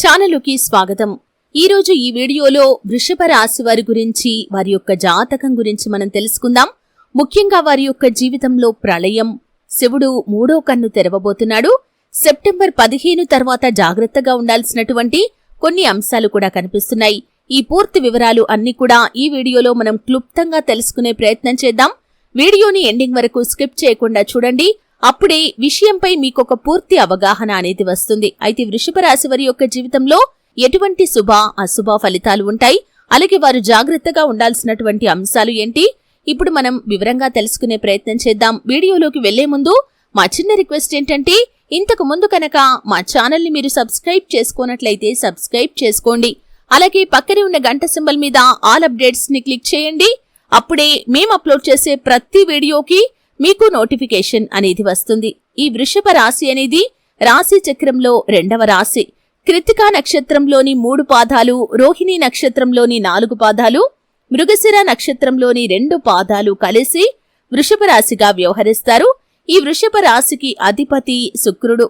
ఛానలుకి స్వాగతం. ఈరోజు ఈ వీడియోలో వృషభ రాశి వారి గురించి వారి యొక్క జాతకం గురించి మనం తెలుసుకుందాం. ముఖ్యంగా వారి యొక్క జీవితంలో ప్రళయం శివుడు మూడో కన్ను తెరవబోతున్నాడు. సెప్టెంబర్ పదిహేను తర్వాత జాగ్రత్తగా ఉండాల్సినటువంటి కొన్ని అంశాలు కూడా కనిపిస్తున్నాయి. ఈ పూర్తి వివరాలు అన్ని కూడా ఈ వీడియోలో మనం క్లుప్తంగా తెలుసుకునే ప్రయత్నం చేద్దాం. వీడియోని ఎండింగ్ వరకు స్కిప్ చేయకుండా చూడండి. అప్పుడే విషయంపై మీకొక పూర్తి అవగాహన అనేది వస్తుంది. అయితే వృషభ రాశి వారి యొక్క జీవితంలో ఎటువంటి శుభ అశుభ ఫలితాలు ఉంటాయి? అలాగే వారు జాగ్రత్తగా ఉండాల్సినటువంటి అంశాలు ఏంటి? ఇప్పుడు మనం వివరంగా తెలుసుకునే ప్రయత్నం చేద్దాం. వీడియోలోకి వెళ్ళే ముందు మా చిన్న రిక్వెస్ట్ ఏంటంటే ఇంతకు ముందు కనుక మా ఛానల్ని మీరు సబ్స్క్రైబ్ చేసుకోనట్లయితే సబ్స్క్రైబ్ చేసుకోండి. అలాగే పక్కనే ఉన్న గంట సింబల్ మీద ఆల్ అప్డేట్స్ని క్లిక్ చేయండి. అప్పుడే మేము అప్లోడ్ చేసే ప్రతి వీడియోకి మీకు నోటిఫికేషన్ అనేది వస్తుంది. ఈ వృషభ రాశి అనేది రాశి చక్రంలో రెండవ రాశి. కృతికా నక్షత్రంలోని మూడు పాదాలు రోహిణి నక్షత్రంలోని నాలుగు పాదాలు మృగశిర నక్షత్రంలోని రెండు పాదాలు కలిసి వృషభ రాశిగా వ్యవహరిస్తారు. ఈ వృషభ రాశికి అధిపతి శుక్రుడు.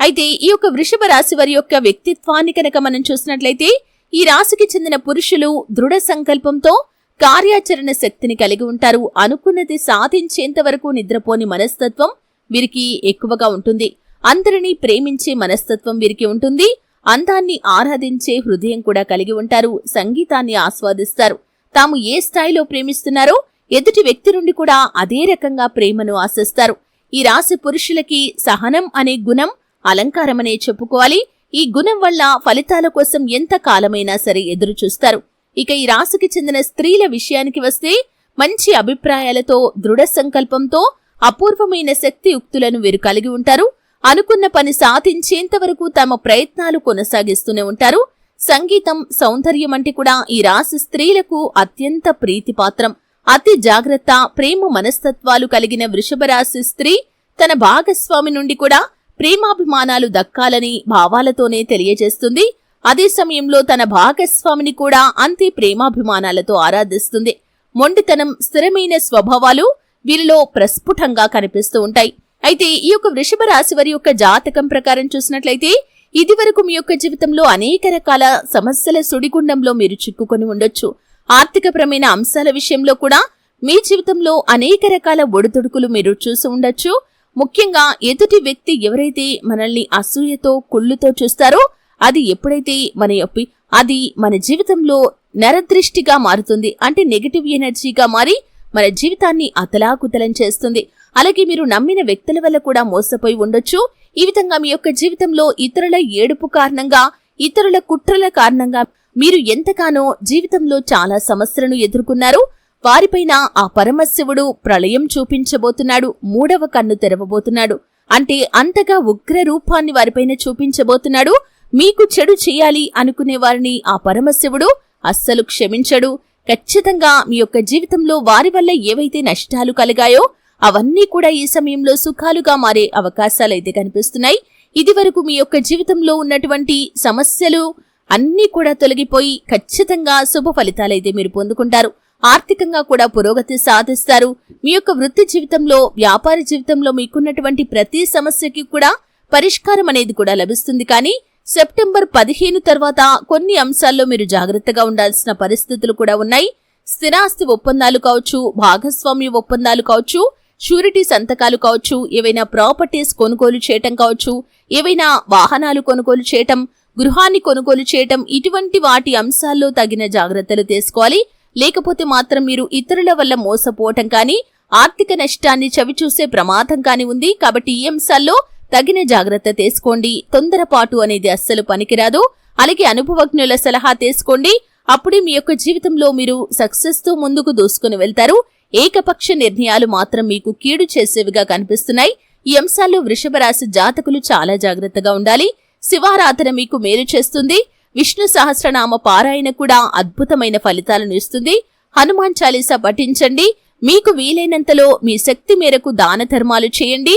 అయితే ఈ యొక్క వృషభ రాశి వారి యొక్క వ్యక్తిత్వాన్ని కనుక మనం చూసినట్లయితే ఈ రాశికి చెందిన పురుషులు దృఢ సంకల్పంతో కార్యాచరణ శక్తిని కలిగి ఉంటారు. అనుకున్నది సాధించేంత వరకు నిద్రపోని మనస్తత్వం వీరికి ఎక్కువగా ఉంటుంది. అందరినీ ప్రేమించే మనస్తత్వం వీరికి ఉంటుంది. అందాన్ని ఆరాధించే హృదయం కూడా కలిగి ఉంటారు. సంగీతాన్ని ఆస్వాదిస్తారు. తాము ఏ స్థాయిలో ప్రేమిస్తున్నారో ఎదుటి వ్యక్తి నుండి కూడా అదే రకంగా ప్రేమను ఆశిస్తారు. ఈ రాశి పురుషులకి సహనం అనే గుణం అలంకారమనే చెప్పుకోవాలి. ఈ గుణం వల్ల ఫలితాల కోసం ఎంత కాలమైనా సరే ఎదురు చూస్తారు ఇక ఈ రాశికి చెందిన స్త్రీల విషయానికి వస్తే మంచి అభిప్రాయాలతో దృఢ సంకల్పంతో అపూర్వమైన శక్తియుక్తులను వీరు కలిగి ఉంటారు. అనుకున్న పని సాధించేంత వరకు తమ ప్రయత్నాలు కొనసాగిస్తూనే ఉంటారు. సంగీతం సౌందర్యం అంటే కూడా ఈ రాశి స్త్రీలకు అత్యంత ప్రీతిపాత్రం. అతి జాగ్రత్త ప్రేమ మనస్తత్వాలు కలిగిన వృషభ రాశి స్త్రీ తన భాగస్వామి నుండి కూడా ప్రేమాభిమానాలు దక్కాలని భావాలతోనే తెలియజేస్తుంది. అదే సమయంలో తన భాగస్వామిని కూడా అంతే ప్రేమాభిమానాలతో ఆరాధిస్తుంది. మొండితనం స్థిరమైన స్వభావాలు వీరిలో ప్రస్ఫుటంగా కనిపిస్తూ ఉంటాయి. అయితే ఈ యొక్క వృషభ రాశి వారి యొక్క జాతకం ప్రకారం చూసినట్లయితే ఇది వరకు మీ యొక్క జీవితంలో అనేక రకాల సమస్యల సుడిగుండంలో మీరు చిక్కుకొని ఉండొచ్చు. ఆర్థికపరమైన అంశాల విషయంలో కూడా మీ జీవితంలో అనేక రకాల ఒడిదుడుకులు మీరు చూసి ఉండొచ్చు. ముఖ్యంగా ఎదుటి వ్యక్తి ఎవరైతే మనల్ని అసూయతో కుళ్ళుతో చూస్తారో అది ఎప్పుడైతే మన యొప్పి అది మన జీవితంలో నరదృష్టిగా మారుతుంది. అంటే నెగటివ్ ఎనర్జీగా మారి మన జీవితాన్ని అతలాకుతలం చేస్తుంది. అలాగే మీరు నమ్మిన వ్యక్తుల వల్ల కూడా మోసపోయి ఉండొచ్చు. ఈ విధంగా మీ యొక్క జీవితంలో ఇతరుల ఏడుపు కారణంగా ఇతరుల కుట్రల కారణంగా మీరు ఎంతగానో జీవితంలో చాలా సమస్యలను ఎదుర్కొన్నారు. వారిపైన ఆ పరమశివుడు ప్రళయం చూపించబోతున్నాడు. మూడవ కన్ను తెరవబోతున్నాడు. అంటే అంతగా ఉగ్ర రూపాన్ని వారిపైన చూపించబోతున్నాడు. మీకు చెడు చేయాలి అనుకునే వారిని ఆ పరమశివుడు అస్సలు క్షమించడు. ఖచ్చితంగా మీ యొక్క జీవితంలో వారి వల్ల ఏవైతే నష్టాలు కలిగాయో అవన్నీ కూడా ఈ సమయంలో సుఖాలుగా మారే అవకాశాలైతే కనిపిస్తున్నాయి. ఇది వరకు మీ యొక్క జీవితంలో ఉన్నటువంటి సమస్యలు అన్నీ కూడా తొలగిపోయి ఖచ్చితంగా శుభ ఫలితాలైతే మీరు పొందుకుంటారు. ఆర్థికంగా కూడా పురోగతి సాధిస్తారు. మీ యొక్క వృత్తి జీవితంలో వ్యాపార జీవితంలో మీకున్నటువంటి ప్రతి సమస్యకి కూడా పరిష్కారం అనేది కూడా లభిస్తుంది. కానీ సెప్టెంబర్ పదిహేను తర్వాత కొన్ని అంశాల్లో మీరు జాగ్రత్తగా ఉండాల్సిన పరిస్థితులు కూడా ఉన్నాయి. స్థిరాస్తి ఒప్పందాలు కావచ్చు భాగస్వామ్య ఒప్పందాలు కావచ్చు షూరిటీ సంతకాలు కావచ్చు ఏవైనా ప్రాపర్టీస్ కొనుగోలు చేయటం కావచ్చు ఏవైనా వాహనాలు కొనుగోలు చేయటం గృహాన్ని కొనుగోలు చేయటం ఇటువంటి వాటి అంశాల్లో తగిన జాగ్రత్తలు తీసుకోవాలి. లేకపోతే మాత్రం మీరు ఇతరుల వల్ల మోసపోవటం కానీ ఆర్థిక నష్టాన్ని చవిచూసే ప్రమాదం కానీ ఉంది. కాబట్టి ఈ అంశాల్లో తగిన జాగ్రత్త తీసుకోండి. తొందరపాటు అనేది అస్సలు పనికిరాదు. అలాగే అనుభవజ్ఞుల సలహా తీసుకోండి. అప్పుడే మీ యొక్క జీవితంలో మీరు సక్సెస్తో ముందుకు దూసుకుని వెళ్తారు. ఏకపక్ష నిర్ణయాలు మాత్రం మీకు కీడు చేసేవిగా కనిపిస్తున్నాయి. ఈ అంశాల్లో వృషభ రాశి జాతకులు చాలా జాగ్రత్తగా ఉండాలి. శివారాధన మీకు మేలు చేస్తుంది. విష్ణు సహస్రనామ పారాయణ కూడా అద్భుతమైన ఫలితాలను ఇస్తుంది. హనుమాన్ చాలీసా పఠించండి. మీకు వీలైనంతలో మీ శక్తి మేరకు దాన ధర్మాలు చేయండి.